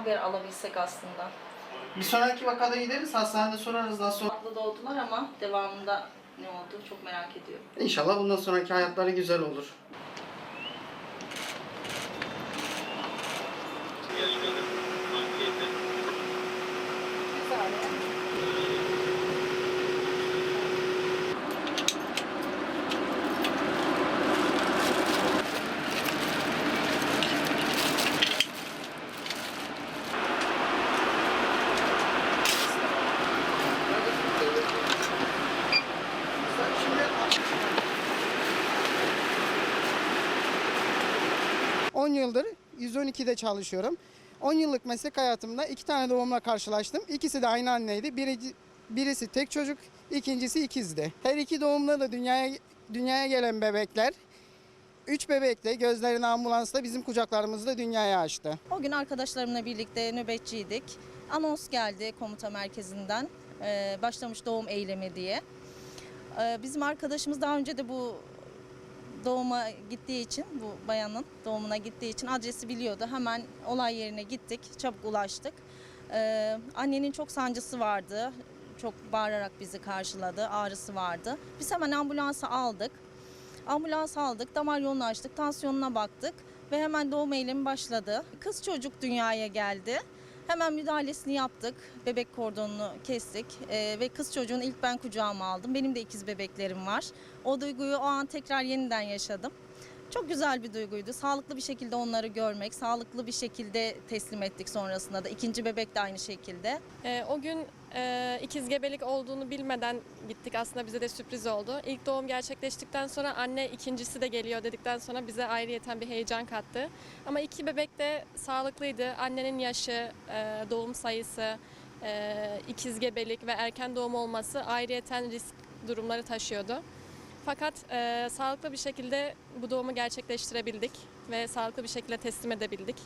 haber alabilsek aslında. Bir sonraki vakada gideriz hastanede sorarız daha sonra. Tatlı doğdular ama devamında ne oldu çok merak ediyorum. İnşallah bundan sonraki hayatları güzel olur. ...10 yıldır 112'de çalışıyorum. 10 yıllık meslek hayatımda iki tane doğumla karşılaştım. İkisi de aynı anneydi. Birici, birisi tek çocuk, ikincisi ikizdi. Her iki doğumda da dünyaya dünyaya gelen bebekler Üç bebek de gözlerini ambulansla bizim kucaklarımızda dünyaya açtı. O gün arkadaşlarımla birlikte nöbetçiydik. Anons geldi komuta merkezinden. Başlamış doğum eylemi diye. Bizim arkadaşımız daha önce de bu doğuma gittiği için, bu bayanın doğumuna gittiği için adresi biliyordu. Hemen olay yerine gittik, çabuk ulaştık. Ee, annenin çok sancısı vardı. Çok bağırarak bizi karşıladı, ağrısı vardı. Biz hemen ambulansa aldık. Ambulans aldık, damar yolunu açtık, tansiyonuna baktık ve hemen doğum eylemi başladı. Kız çocuk dünyaya geldi. Hemen müdahalesini yaptık. Bebek kordonunu kestik Ee, ve kız çocuğunu ilk ben kucağıma aldım. Benim de ikiz bebeklerim var. O duyguyu o an tekrar yeniden yaşadım. Çok güzel bir duyguydu. Sağlıklı bir şekilde onları görmek, sağlıklı bir şekilde teslim ettik sonrasında da. İkinci bebek de aynı şekilde. Ee, o gün e, ikiz gebelik olduğunu bilmeden gittik. Aslında bize de sürpriz oldu. İlk doğum gerçekleştikten sonra anne ikincisi de geliyor dedikten sonra bize ayrıyeten bir heyecan kattı. Ama iki bebek de sağlıklıydı. Annenin yaşı, e, doğum sayısı, e, ikiz gebelik ve erken doğum olması ayrıyeten risk durumları taşıyordu. Fakat e, sağlıklı bir şekilde bu doğumu gerçekleştirebildik ve sağlıklı bir şekilde teslim edebildik.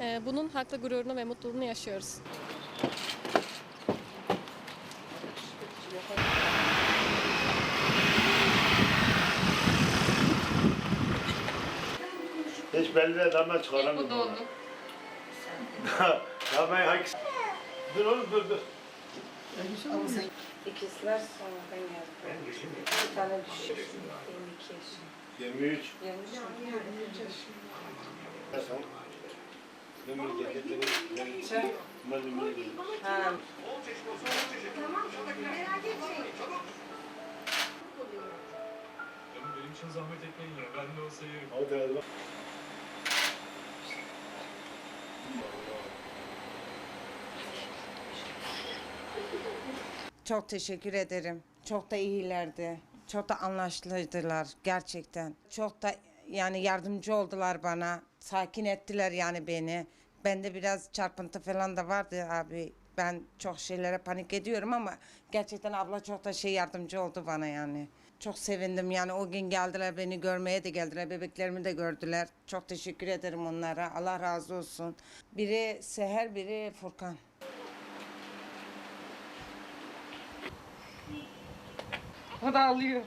E, bunun haklı gururunu ve mutluluğunu yaşıyoruz. Hiç belli değil ama çıkaramıyorum. doğdu. ya ben hangisi? Dur oğlum dur dur. İkizler sonradan geldi. Ben geçeyim mi? Bir tane düşük. 22 yaşında. 23. 23 Ya sen? Memleketleri, Sen? memleketleri. Ha. Canım benim için zahmet etmeyin ya. Ben de olsa yerim. Hadi hadi. Çok teşekkür ederim. Çok da iyilerdi. Çok da anlaşılıydılar gerçekten. Çok da yani yardımcı oldular bana. Sakin ettiler yani beni. Bende biraz çarpıntı falan da vardı abi. Ben çok şeylere panik ediyorum ama gerçekten abla çok da şey yardımcı oldu bana yani. Çok sevindim yani o gün geldiler beni görmeye de geldiler. Bebeklerimi de gördüler. Çok teşekkür ederim onlara. Allah razı olsun. Biri Seher, biri Furkan. O da alıyor.